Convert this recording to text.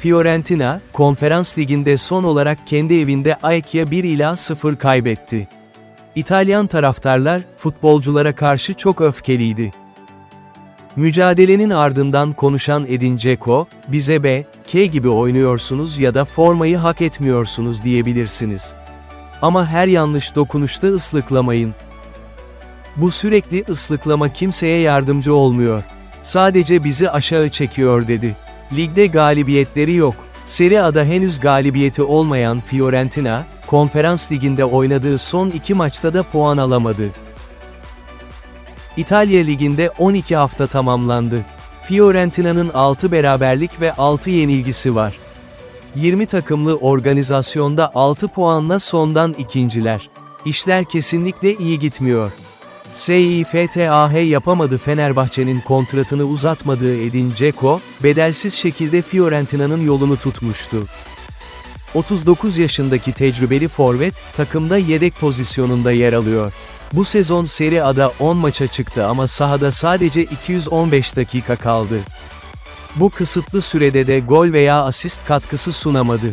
Fiorentina, Konferans Ligi'nde son olarak kendi evinde AEK'ya 1 ila 0 kaybetti. İtalyan taraftarlar, futbolculara karşı çok öfkeliydi. Mücadelenin ardından konuşan Edin Dzeko, bize B, K gibi oynuyorsunuz ya da formayı hak etmiyorsunuz diyebilirsiniz. Ama her yanlış dokunuşta ıslıklamayın. Bu sürekli ıslıklama kimseye yardımcı olmuyor. Sadece bizi aşağı çekiyor dedi. Ligde galibiyetleri yok. Serie A'da henüz galibiyeti olmayan Fiorentina, Konferans Ligi'nde oynadığı son iki maçta da puan alamadı. İtalya Ligi'nde 12 hafta tamamlandı. Fiorentina'nın 6 beraberlik ve 6 yenilgisi var. 20 takımlı organizasyonda 6 puanla sondan ikinciler. İşler kesinlikle iyi gitmiyor. SİFTAH yapamadı Fenerbahçe'nin kontratını uzatmadığı Edin Dzeko, bedelsiz şekilde Fiorentina'nın yolunu tutmuştu. 39 yaşındaki tecrübeli forvet, takımda yedek pozisyonunda yer alıyor. Bu sezon Serie A'da 10 maça çıktı ama sahada sadece 215 dakika kaldı. Bu kısıtlı sürede de gol veya asist katkısı sunamadı.